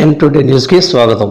ఎన్ today న్యూస్కి స్వాగతం.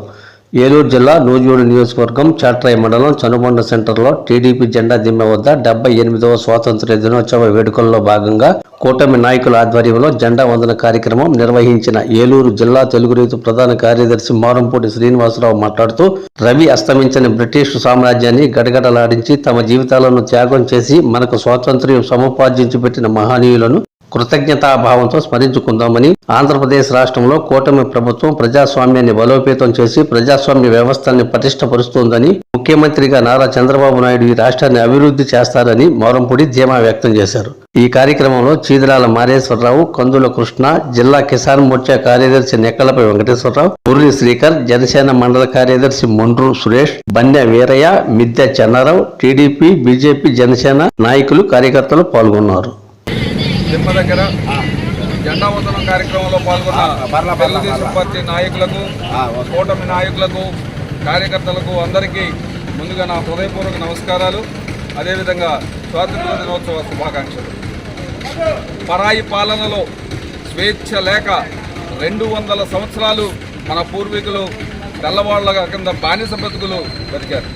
ఏలూరు జిల్లా నూజివీడు నియోజకవర్గం చాట్రాయి మండలం చనుబండ సెంటర్లో టీడీపీ జెండా దిమ్మె వద్ద డెబ్బై ఎనిమిదవ స్వాతంత్ర్య దినోత్సవ వేడుకల్లో భాగంగా కూటమి నాయకుల ఆధ్వర్యంలో జెండా వందన కార్యక్రమం నిర్వహించిన ఏలూరు జిల్లా తెలుగు రైతు ప్రధాన కార్యదర్శి మారంపూడి శ్రీనివాసరావు మాట్లాడుతూ రవి అస్తమించని బ్రిటిష్ సామ్రాజ్యాన్ని గడగడలాడించి తమ జీవితాలను త్యాగం చేసి మనకు స్వాతంత్ర్యం సముపార్జించి పెట్టిన మహనీయులను కృతజ్ఞతాభావంతో స్మరించుకుందామని ఆంధ్రప్రదేశ్ రాష్ట్రంలో కూటమి ప్రభుత్వం ప్రజాస్వామ్యాన్ని బలోపేతం చేసి ప్రజాస్వామ్య వ్యవస్థల్ని పటిష్టపరుస్తోందని ముఖ్యమంత్రిగా నారా చంద్రబాబు నాయుడు ఈ రాష్ట్రాన్ని అభివృద్ధి చేస్తారని మోరంపూడి ధీమా వ్యక్తం చేశారు. ఈ కార్యక్రమంలో చీదిరాల మారేశ్వరరావు కందుల కృష్ణ జిల్లా కిసాన్ మోర్చా కార్యదర్శి నెక్కలపై వెంకటేశ్వరరావు మురళి శ్రీకర్ జనసేన మండల కార్యదర్శి మొండ్రు సురేష్ బన్య వీరయ్య మిద్దె చెన్నారావు టీడీపీ బీజేపీ జనసేన నాయకులు కార్యకర్తలు పాల్గొన్నారు. దిమ్మ దగ్గర జెండా వందనం కార్యక్రమంలో పాల్గొన్న తెలుగుదేశం పార్టీ నాయకులకు కూటమి నాయకులకు కార్యకర్తలకు అందరికీ ముందుగా నా హృదయపూర్వక నమస్కారాలు. అదేవిధంగా స్వాతంత్ర దినోత్సవ శుభాకాంక్షలు. పరాయి పాలనలో స్వేచ్ఛ లేక రెండు వందల సంవత్సరాలు మన పూర్వీకులు తెల్లవాళ్ళ కింద బానిస బతుకులు బతికారు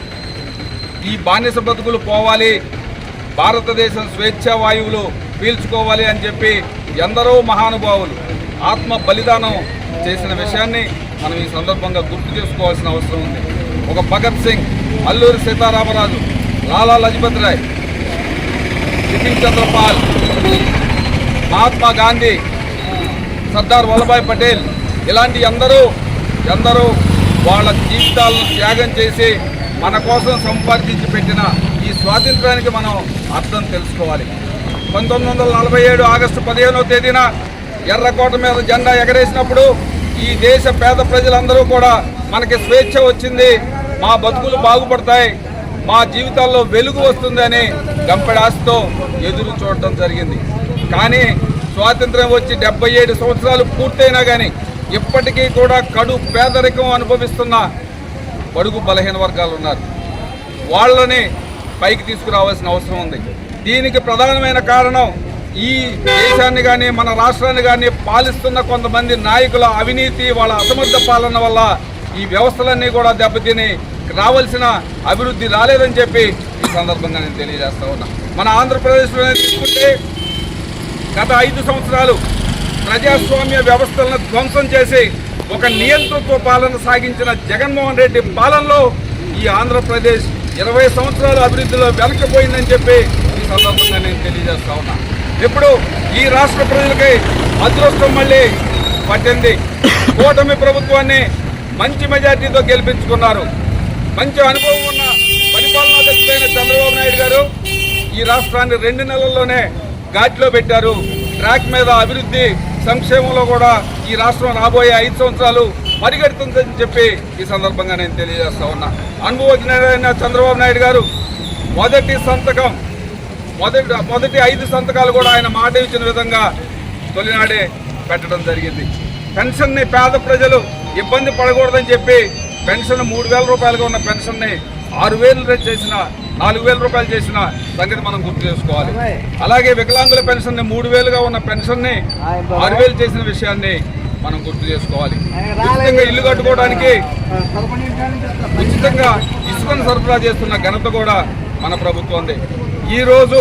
ఈ బానిస బతుకులు పోవాలి. భారతదేశం స్వేచ్ఛా వాయువులు పీల్చుకోవాలి అని చెప్పి ఎందరో మహానుభావులు ఆత్మ బలిదానం చేసిన విషయాన్ని మనం ఈ సందర్భంగా గుర్తు చేసుకోవాల్సిన అవసరం ఉంది. ఒక భగత్ సింగ్ అల్లూరి సీతారామరాజు లాలా లజపతి రాయ్ బిపిన్ చంద్రపాల్ మహాత్మా గాంధీ సర్దార్ వల్లభాయ్ పటేల్ ఇలాంటి అందరూ ఎందరో వాళ్ళ జీవితాలను త్యాగం చేసి మన కోసం సంపాదించి పెట్టిన ఈ స్వాతంత్రానికి మనం అర్థం తెలుసుకోవాలి. పంతొమ్మిది వందల నలభై ఏడు ఆగస్టు పదిహేనో తేదీన ఎర్రకోట మీద జెండా ఎగరేసినప్పుడు ఈ దేశ పేద ప్రజలందరూ కూడా మనకి స్వేచ్ఛ వచ్చింది. మా బతుకులు బాగుపడతాయి. మా జీవితాల్లో వెలుగు వస్తుందని గంపెడాస్తో ఎదురు చూడటం జరిగింది. కానీ స్వాతంత్రం వచ్చి డెబ్బై ఏడు సంవత్సరాలు పూర్తయినా కానీ ఇప్పటికీ కూడా కడు పేదరికం అనుభవిస్తున్న బడుగు బలహీన వర్గాలు ఉన్నారు. వాళ్ళని పైకి తీసుకురావాల్సిన అవసరం ఉంది. దీనికి ప్రధానమైన కారణం ఈ దేశాన్ని కానీ మన రాష్ట్రాన్ని కానీ పాలిస్తున్న కొంతమంది నాయకుల అవినీతి వాళ్ళ అసమర్థ పాలన వల్ల ఈ వ్యవస్థలన్నీ కూడా దెబ్బతిని రావాల్సిన అభివృద్ధి రాలేదని చెప్పి ఈ సందర్భంగా నేను తెలియజేస్తా ఉన్నా. మన ఆంధ్రప్రదేశ్లోనే తీసుకుంటే గత ఐదు సంవత్సరాలు ప్రజాస్వామ్య వ్యవస్థలను ధ్వంసం చేసి ఒక నియంతృత్వ పాలన సాగించిన జగన్మోహన్ రెడ్డి పాలనలో ఈ ఆంధ్రప్రదేశ్ ఇరవై సంవత్సరాల అభివృద్ధిలో వెనకపోయిందని చెప్పి ఈ సందర్భంగా నేను తెలియజేస్తా ఉన్నా. ఇప్పుడు ఈ రాష్ట్ర ప్రజలకి అదృష్టం మళ్ళీ పట్టింది. కూటమి ప్రభుత్వాన్ని మంచి మెజార్టీతో గెలిపించుకున్నారు. మంచి అనుభవం ఉన్న పరిపాలనా దక్షుడైన చంద్రబాబు నాయుడు గారు ఈ రాష్ట్రాన్ని రెండు నెలల్లోనే ఘాట్లో పెట్టారు. ట్రాక్ మీద అభివృద్ధి సంక్షేమంలో కూడా ఈ రాష్ట్రం రాబోయే ఐదు సంవత్సరాలు పరిగెడుతుందని చెప్పి ఈ సందర్భంగా నేను తెలియజేస్తా ఉన్నా. అనుభవజ్ఞుడైన చంద్రబాబు నాయుడు గారు మొదటి సంతకం మొదటి మొదటి ఐదు సంతకాలు కూడా ఆయన మాట ఇచ్చిన విధంగా తొలినాడే పెట్టడం జరిగింది. పెన్షన్ని పేద ప్రజలు ఇబ్బంది పడకూడదని చెప్పి పెన్షన్ మూడు వేల రూపాయలుగా ఉన్న పెన్షన్ని ఆరు వేలు చేసిన నాలుగు వేల రూపాయలు చేసిన సంగతి మనం గుర్తు చేసుకోవాలి. అలాగే వికలాంగుల పెన్షన్ మూడు వేలుగా ఉన్న పెన్షన్ని ఆరు వేలు చేసిన విషయాన్ని మనం గుర్తు చేసుకోవాలి ఉచితంగా ఇల్లు కట్టుకోవడానికి ఉచితంగా ఇసుకను సరఫరా చేస్తున్న ఘనత కూడా మన ప్రభుత్వంది ఈ రోజు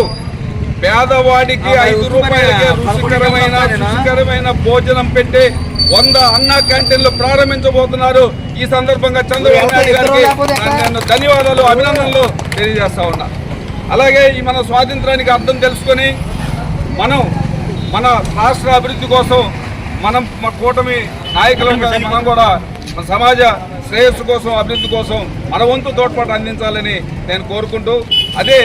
పేదవాడికి ఐదు రూపాయలకే రుచికరమైన రుచికరమైన భోజనం పెట్టి వంద అన్న క్యాంటీన్లు ప్రారంభించబోతున్నారు ఈ సందర్భంగా చంద్రబాబు నాయుడు గారికి నేను ధన్యవాదాలు అభినందనలు తెలియజేస్తా ఉన్నా అలాగే ఈ మన స్వాతంత్రానికి అర్థం తెలుసుకొని మనం మన రాష్ట్ర అభివృద్ధి కోసం మనం మా కూటమి నాయకులం మనం కూడా మన సమాజ శ్రేయస్సు కోసం అభివృద్ధి కోసం మన వంతు తోడ్పాటు అందించాలని నేను కోరుకుంటూ అదే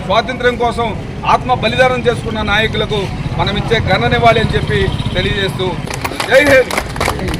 స్వాతంత్ర్యం కోసం ఆత్మ బలిదానం చేసుకున్న నాయకులకు మనం ఇచ్చే ఘననివ్వాలి అని చెప్పి తెలియజేస్తూ జై హింద్!